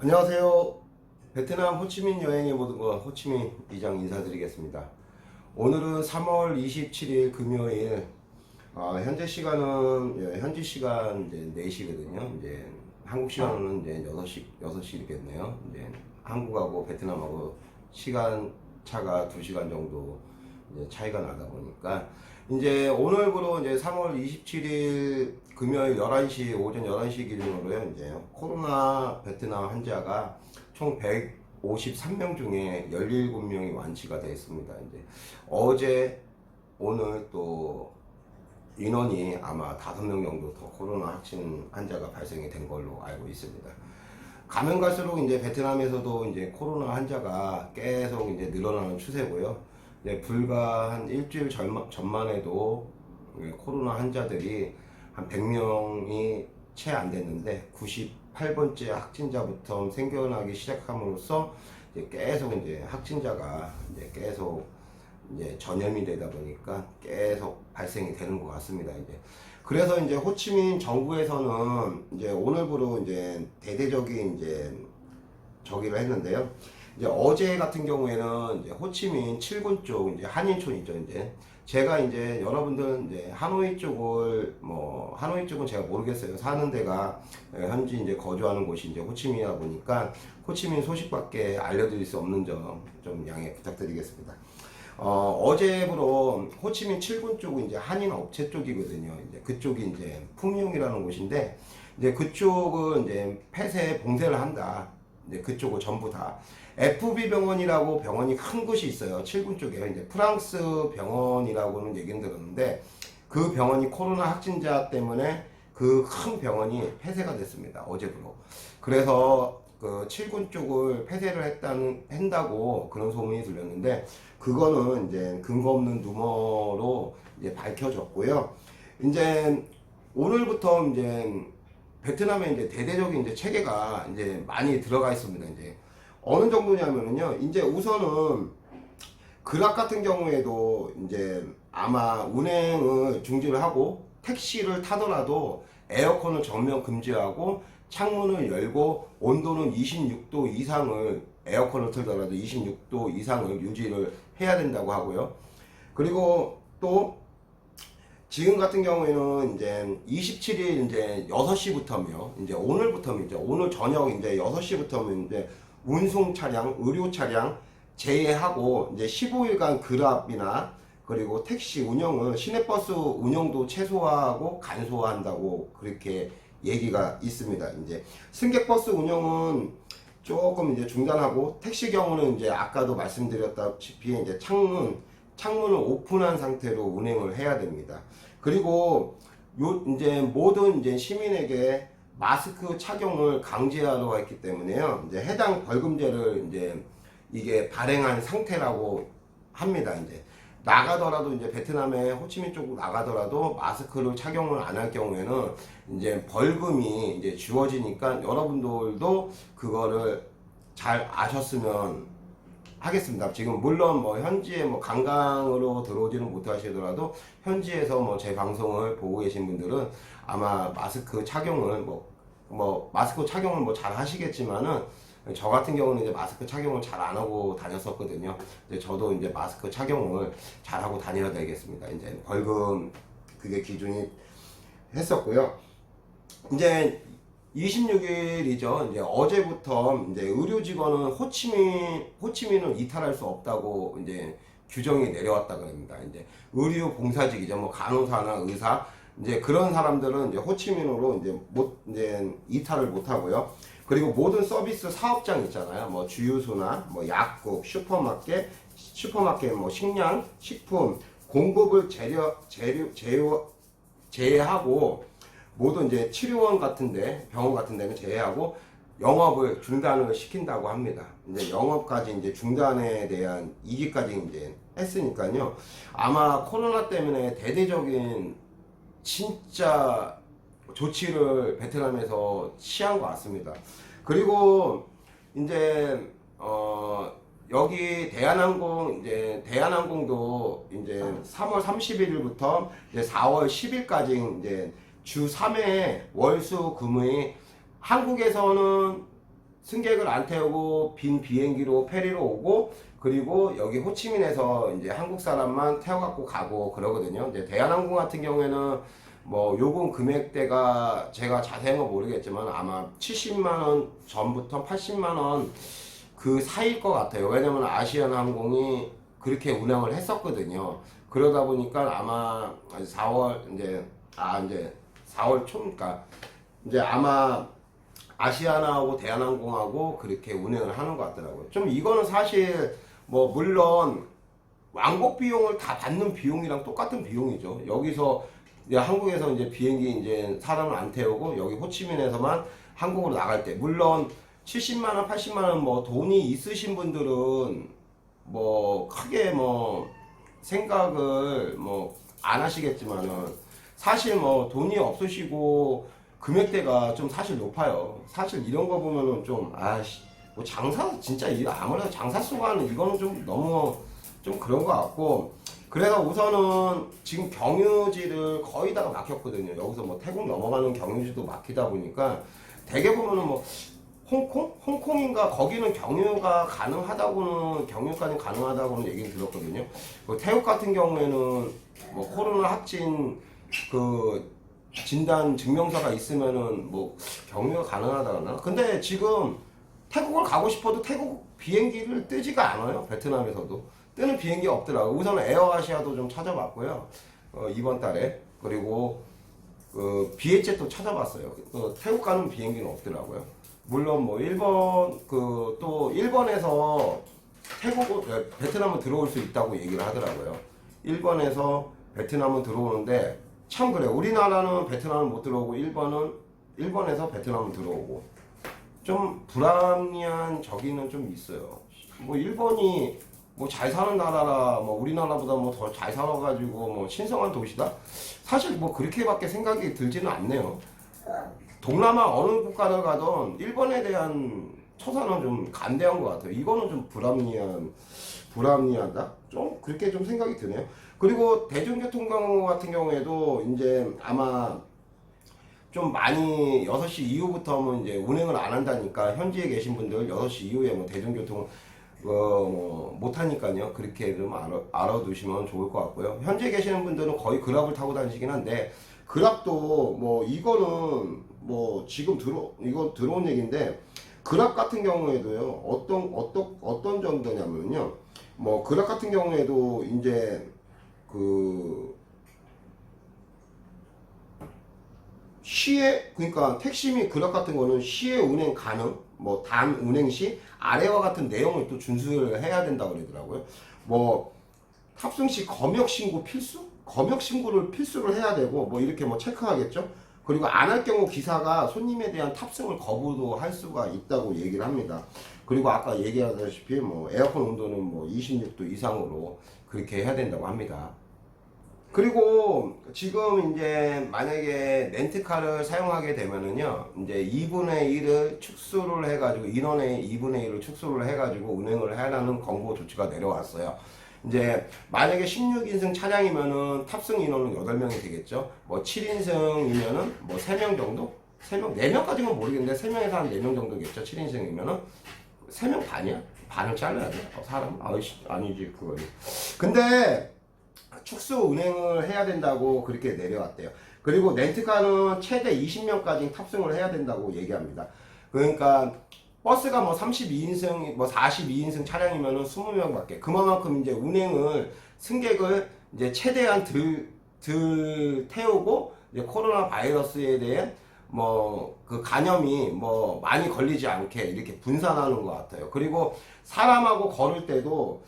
안녕하세요. 베트남 호치민 여행의 모든 것 호치민 이장 인사드리겠습니다. 오늘은 3월 27일 금요일 아, 현재 시간은 예, 현지 시간 이제 4시거든요. 이제 한국 시간은 이제 6시 6시겠네요. 이제 한국하고 베트남하고 시간 차가 2시간 정도 차이가 나다 보니까 이제 오늘부로 이제 3월 27일 금요일 11시 오전 11시 기준으로요. 이제 코로나 베트남 환자가 총 153명 중에 17명이 완치가 됐습니다. 이제 어제 오늘 또 인원이 아마 5명 정도 더 코로나 확진 환자가 발생이 된 걸로 알고 있습니다. 가면 갈수록 이제 베트남에서도 이제 코로나 환자가 계속 이제 늘어나는 추세고요. 이제 불과 한 일주일 전만, 해도 예, 코로나 환자들이 한 100명이 채 안 됐는데 98번째 확진자부터 생겨나기 시작함으로써 이제 계속 이제 확진자가 이제 계속 이제 전염이 되다 보니까 계속 발생이 되는 것 같습니다. 이제 그래서 이제 호치민 정부에서는 이제 오늘부로 이제 대대적인 이제 저기를 했는데요. 이제 어제 같은 경우에는 이제 호치민 7군 쪽 이제 한인촌 있죠 이제 제가 이제 여러분들 이제 하노이 쪽을 뭐 하노이 쪽은 제가 모르겠어요 사는 데가 예, 현지 이제 거주하는 곳이 이제 호치민이다 보니까 호치민 소식밖에 알려드릴 수 없는 점 좀 양해 부탁드리겠습니다. 어, 어제부로 호치민 7군 쪽은 이제 한인 업체 쪽이거든요. 이제 그쪽이 이제 풍용이라는 곳인데 이제 그쪽은 이제 폐쇄 봉쇄를 한다. 이제 그쪽을 전부 다 FB 병원이라고 병원이 큰 곳이 있어요. 7군 쪽에 이제 프랑스 병원이라고는 얘기는 들었는데 그 병원이 코로나 확진자 때문에 그 큰 병원이 폐쇄가 됐습니다. 어제부로. 그래서 그 7군 쪽을 폐쇄를 했다는 한다고 그런 소문이 들렸는데 그거는 이제 근거 없는 루머로 이제 밝혀졌고요. 이제 오늘부터 이제 베트남에 이제 대대적인 이제 체계가 이제 많이 들어가 있습니다. 이제 어느 정도냐면은요. 이제 우선은 그락 같은 경우에도 이제 아마 운행을 중지를 하고 택시를 타더라도 에어컨을 전면 금지하고 창문을 열고 온도는 26도 이상을 에어컨을 틀더라도 26도 이상을 유지를 해야 된다고 하고요. 그리고 또 지금 같은 경우에는 이제 27일 이제 6시부터며 이제 오늘부터면 이제 오늘 저녁 이제 6시부터면 이제 운송 차량, 의료 차량 제외하고 이제 15일간 그랍이나 그리고 택시 운영을 시내버스 운영도 최소화하고 간소화한다고 그렇게 얘기가 있습니다. 이제 승객버스 운영은 조금 이제 중단하고 택시 경우는 이제 아까도 말씀드렸다시피 이제 창문 창문을 오픈한 상태로 운행을 해야 됩니다. 그리고 요 이제 모든 이제 시민에게 마스크 착용을 강제하도록 했기 때문에요. 이제 해당 벌금제를 이제 이게 발행한 상태라고 합니다. 이제 나가더라도 이제 베트남의 호치민 쪽으로 나가더라도 마스크를 착용을 안 할 경우에는 이제 벌금이 이제 주어지니까 여러분들도 그거를 잘 아셨으면 하겠습니다. 지금 물론 뭐 현지에 뭐 관광으로 들어오지는 못하시더라도 현지에서 뭐 제 방송을 보고 계신 분들은 아마 마스크 착용을 뭐, 뭐 마스크 착용을 뭐 잘 하시겠지만은 저 같은 경우는 이제 마스크 착용을 잘 안 하고 다녔었거든요. 이제 저도 이제 마스크 착용을 잘 하고 다녀야 되겠습니다. 이제 벌금 그게 기준이 했었고요. 이제 26일이죠. 이제 어제부터 이제 의료 직원은 호치민 호치민을 이탈할 수 없다고 이제 규정이 내려왔다 그럽니다. 이제 의료 봉사직이죠. 뭐 간호사나 의사 이제 그런 사람들은 이제 호치민으로 이제 못 이제 이탈을 못 하고요. 그리고 모든 서비스 사업장 있잖아요. 뭐 주유소나 뭐 약국, 슈퍼마켓, 슈퍼마켓 뭐 식량, 식품 공급을 재료 제어 제외하고 모든 이제 치료원 같은데 병원 같은 데는 제외하고 영업을 중단을 시킨다고 합니다. 이제 영업까지 이제 중단에 대한 이기까지 이제 했으니까요. 아마 코로나 때문에 대대적인 진짜 조치를 베트남에서 취한 것 같습니다. 그리고 이제 어 여기 대한항공 이제 대한항공도 이제 3월 31일부터 이제 4월 10일까지 이제 주 3회 월수 금의 한국에서는 승객을 안 태우고 빈 비행기로 페리로 오고 그리고 여기 호치민에서 이제 한국 사람만 태워갖고 가고 그러거든요. 이제 대한항공 같은 경우에는 뭐 요금 금액대가 제가 자세한 건 모르겠지만 아마 70만 원 전부터 80만 원 그 사이일 것 같아요. 왜냐면 아시안 항공이 그렇게 운항을 했었거든요. 그러다 보니까 아마 4월 이제 아 이제 4월 초니까 이제 아마 아시아나하고 대한항공하고 그렇게 운행을 하는 것 같더라고요. 좀 이거는 사실 뭐 물론 왕복 비용을 다 받는 비용이랑 똑같은 비용이죠. 여기서 이제 한국에서 이제 비행기 이제 사람을 안 태우고 여기 호치민에서만 한국으로 나갈 때 물론 70만 원, 80만 원 뭐 돈이 있으신 분들은 뭐 크게 뭐 생각을 뭐 안 하시겠지만은 사실 뭐 돈이 없으시고 금액대가 좀 사실 높아요. 사실 이런 거 보면은 좀 아씨 뭐 장사 진짜 이 아무래도 장사 수가는 이거는 좀 너무 좀 그런 것 같고 그래서 우선은 지금 경유지를 거의 다 막혔거든요. 여기서 뭐 태국 넘어가는 경유지도 막히다 보니까 대개 보면은 뭐 홍콩? 홍콩인가 거기는 경유가 가능하다고는 경유까지 가능하다고는 얘기를 들었거든요. 그 태국 같은 경우에는 뭐 코로나 확진 그 진단 증명서가 있으면은 뭐 경유가 가능하다나. 근데 지금 태국을 가고 싶어도 태국 비행기를 뜨지가 않아요. 베트남에서도 뜨는 비행기 없더라고. 우선 에어아시아도 좀 찾아봤고요. 어, 이번 달에 그리고 그 비에젯도 찾아봤어요. 그 태국 가는 비행기는 없더라고요. 물론 뭐 일본 그 또 일본에서 태국 에, 베트남은 들어올 수 있다고 얘기를 하더라고요. 일본에서 베트남은 들어오는데 참 그래. 우리나라는 베트남은 못 들어오고 일본은 일본에서 베트남은 들어오고 좀 불합리한 저기는 좀 있어요. 뭐 일본이 뭐 잘 사는 나라라 뭐 우리나라보다 뭐 더 잘 살아가지고 뭐 신성한 도시다. 사실 뭐 그렇게밖에 생각이 들지는 않네요. 동남아 어느 국가를 가던 일본에 대한 처사는 좀 간대한 것 같아요. 이거는 좀 불합리한 불합리하다. 좀 그렇게 좀 생각이 드네요. 그리고 대중교통 같은 경우에도 이제 아마 좀 많이 6시 이후부터는 이제 운행을 안 한다니까 현지에 계신 분들 6시 이후에 뭐 대중교통 어, 못 하니까요. 그렇게 좀 알아, 알아두시면 좋을 것 같고요. 현지에 계시는 분들은 거의 그랍을 타고 다니시긴 한데 그랍도 뭐 이거는 뭐 지금 들어 이거 들어온 얘기인데 그랍 같은 경우에도요. 어떤 어떤 어떤 정도냐면요. 뭐 그랍 같은 경우에도 이제 그 시에 그러니까 택시 및 그락 같은 거는 시에 운행 가능 뭐 단 운행 시 아래와 같은 내용을 또 준수를 해야 된다고 그러더라고요. 뭐 탑승 시 검역 신고 필수? 검역 신고를 필수를 해야 되고 뭐 이렇게 뭐 체크하겠죠. 그리고 안 할 경우 기사가 손님에 대한 탑승을 거부도 할 수가 있다고 얘기를 합니다. 그리고 아까 얘기하다시피 뭐 에어컨 온도는 뭐 26도 이상으로 그렇게 해야 된다고 합니다. 그리고 지금 이제 만약에 렌트카를 사용하게 되면은요, 이제 2분의 1을 축소를 해가지고, 인원의 2분의 1을 축소를 해가지고 운행을 하라는 권고 조치가 내려왔어요. 이제 만약에 16인승 차량이면은 탑승 인원은 8명이 되겠죠. 뭐 7인승이면은 뭐 3명 정도? 3명, 4명까지는 모르겠는데 3명에서 한 4명 정도겠죠. 7인승이면은 3명 반이야? 반을 잘라야 돼. 어, 사람? 아이씨, 아니지, 그거. 근데 축소 운행을 해야 된다고 그렇게 내려왔대요. 그리고 렌트카는 최대 20명까지 탑승을 해야 된다고 얘기합니다. 그러니까 버스가 뭐 32인승, 뭐 42인승 차량이면은 20명 밖에. 그만큼 이제 운행을 승객을 이제 최대한 들, 들 태우고 이제 코로나 바이러스에 대한 뭐 그 간염이 뭐 많이 걸리지 않게 이렇게 분산하는 것 같아요. 그리고 사람하고 걸을 때도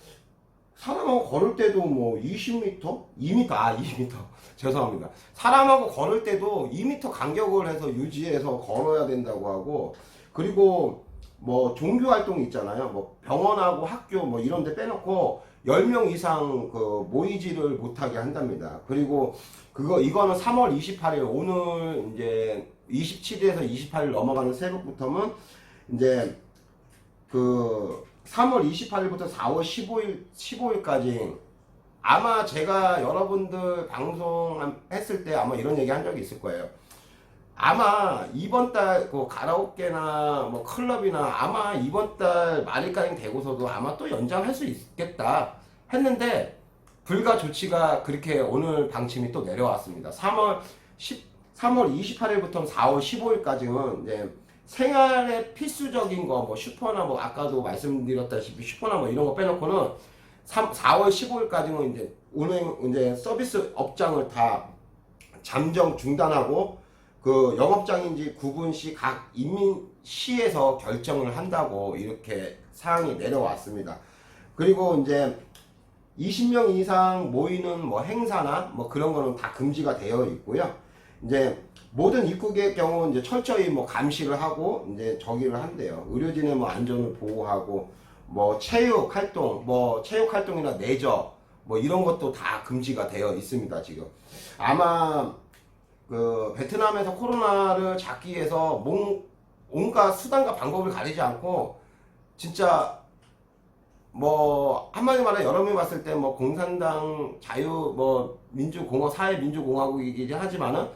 사람하고 걸을 때도 뭐 20m? 2m? 아, 2m. 죄송합니다. 사람하고 걸을 때도 2m 간격을 해서 유지해서 걸어야 된다고 하고, 그리고 뭐 종교 활동 있잖아요. 뭐 병원하고 학교 뭐 이런 데 빼놓고 10명 이상 그 모이지를 못하게 한답니다. 그리고 그거, 이거는 3월 28일, 오늘 이제 27일에서 28일 넘어가는 새벽부터는 이제 그 3월 28일부터 4월 15일 15일까지 아마 제가 여러분들 방송 했을 때 아마 이런 얘기 한 적이 있을 거예요. 아마 이번 달그 가라오케나 뭐 클럽이나 아마 이번 달 말일가량 되고서도 아마 또 연장할 수 있겠다 했는데 불가 조치가 그렇게 오늘 방침이 또 내려왔습니다. 3월 10, 3월 28일부터 4월 15일까지는 이제 생활에 필수적인 거 뭐 슈퍼나 뭐 아까도 말씀드렸다시피 슈퍼나 뭐 이런 거 빼놓고는 3, 4월 15일까지는 이제 운행 이제 서비스 업장을 다 잠정 중단하고 그 영업장인지 구분시 각 인민시에서 결정을 한다고 이렇게 사항이 내려왔습니다. 그리고 이제 20명 이상 모이는 뭐 행사나 뭐 그런 거는 다 금지가 되어 있고요. 이제 모든 입국의 경우 이제 철저히 뭐 감시를 하고 이제 저기를 한대요. 의료진의 뭐 안전을 보호하고 뭐 체육 활동, 뭐 체육 활동이나 내저 뭐 이런 것도 다 금지가 되어 있습니다. 지금 아마 그 베트남에서 코로나를 잡기 위해서 뭔 온갖 수단과 방법을 가리지 않고 진짜 뭐 한마디 말해 여러분이 봤을 때 뭐 공산당 자유 뭐 민주공화 사회 민주공화국이긴 하지만은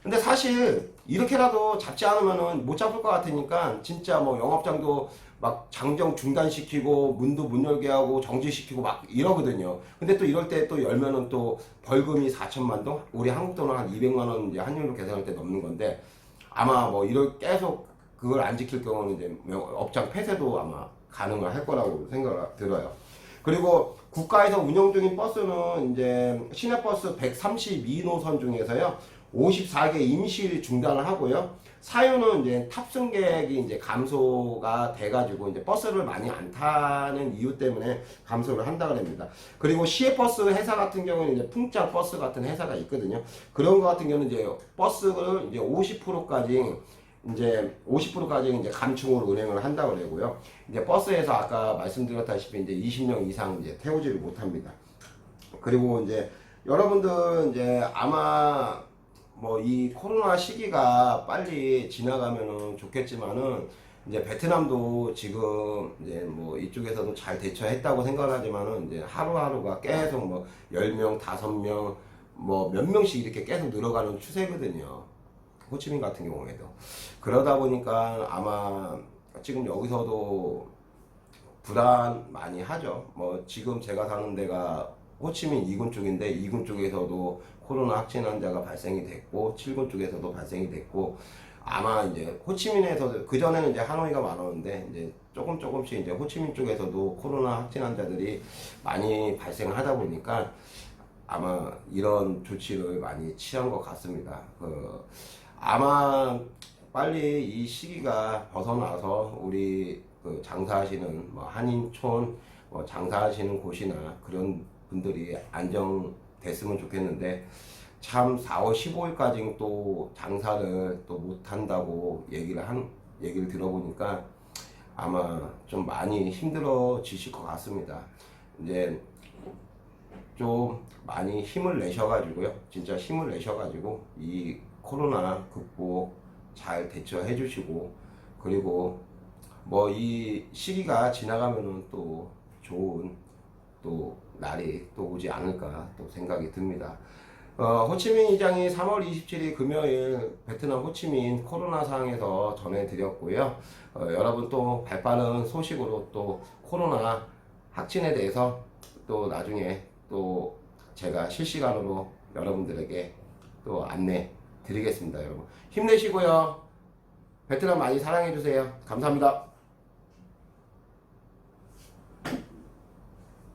근데 사실 이렇게라도 잡지 않으면은 못 잡을 것 같으니까 진짜 뭐 영업장도 막 장정 중단시키고 문도 못 열게 하고 정지시키고 막 이러거든요. 근데 또 이럴 때 또 열면은 또 벌금이 4천만 동, 우리 한국 돈은 한 200만 원 이제 환율로 계산할 때 넘는 건데 아마 뭐 이럴 계속 그걸 안 지킬 경우는 이제 업장 폐쇄도 아마 가능을 할 거라고 생각 들어요. 그리고 국가에서 운영 중인 버스는 이제 시내버스 132노선 중에서요 54개 임시 중단을 하고요. 사유는 이제 탑승객이 이제 감소가 돼가지고 이제 버스를 많이 안 타는 이유 때문에 감소를 한다고 합니다. 그리고 시외버스 회사 같은 경우는 이제 풍장 버스 같은 회사가 있거든요. 그런 거 같은 경우는 이제 버스를 이제 50%까지 이제 50%까지 이제 감충으로 운행을 한다고 그러고요. 이제 버스에서 아까 말씀드렸다시피 이제 20명 이상 이제 태우지를 못합니다. 그리고 이제 여러분들 이제 아마 뭐 이 코로나 시기가 빨리 지나가면은 좋겠지만은 이제 베트남도 지금 이제 뭐 이쪽에서도 잘 대처했다고 생각하지만은 이제 하루하루가 계속 뭐 10명, 5명 뭐 몇 명씩 이렇게 계속 늘어가는 추세거든요. 호치민 같은 경우에도. 그러다 보니까 아마 지금 여기서도 불안 많이 하죠. 뭐 지금 제가 사는 데가 호치민 2군 쪽인데 2군 쪽에서도 코로나 확진 환자가 발생이 됐고 7군 쪽에서도 발생이 됐고 아마 이제 호치민에서도 그 전에는 이제 하노이가 많았는데 이제 조금 조금씩 이제 호치민 쪽에서도 코로나 확진 환자들이 많이 발생하다 보니까 아마 이런 조치를 많이 취한 것 같습니다. 그 아마 빨리 이 시기가 벗어나서 우리 그 장사하시는 뭐 한인촌 뭐 장사하시는 곳이나 그런 분들이 안정 됐으면 좋겠는데 참 4월 15일까지 또 장사를 또 못한다고 얘기를 한 얘기를 들어보니까 아마 좀 많이 힘들어지실 것 같습니다. 이제 좀 많이 힘을 내셔가지고요. 진짜 힘을 내셔가지고 이 코로나 극복 잘 대처해 주시고 그리고 뭐 이 시기가 지나가면은 또 좋은 또 날이 또 오지 않을까 또 생각이 듭니다. 어, 호치민 이장이 3월 27일 금요일 베트남 호치민 코로나 상황에서 전해드렸고요. 어, 여러분 또 발빠른 소식으로 또 코로나 확진에 대해서 또 나중에 또 제가 실시간으로 여러분들에게 또 안내 드리겠습니다, 여러분. 힘내시고요. 베트남 많이 사랑해주세요. 감사합니다.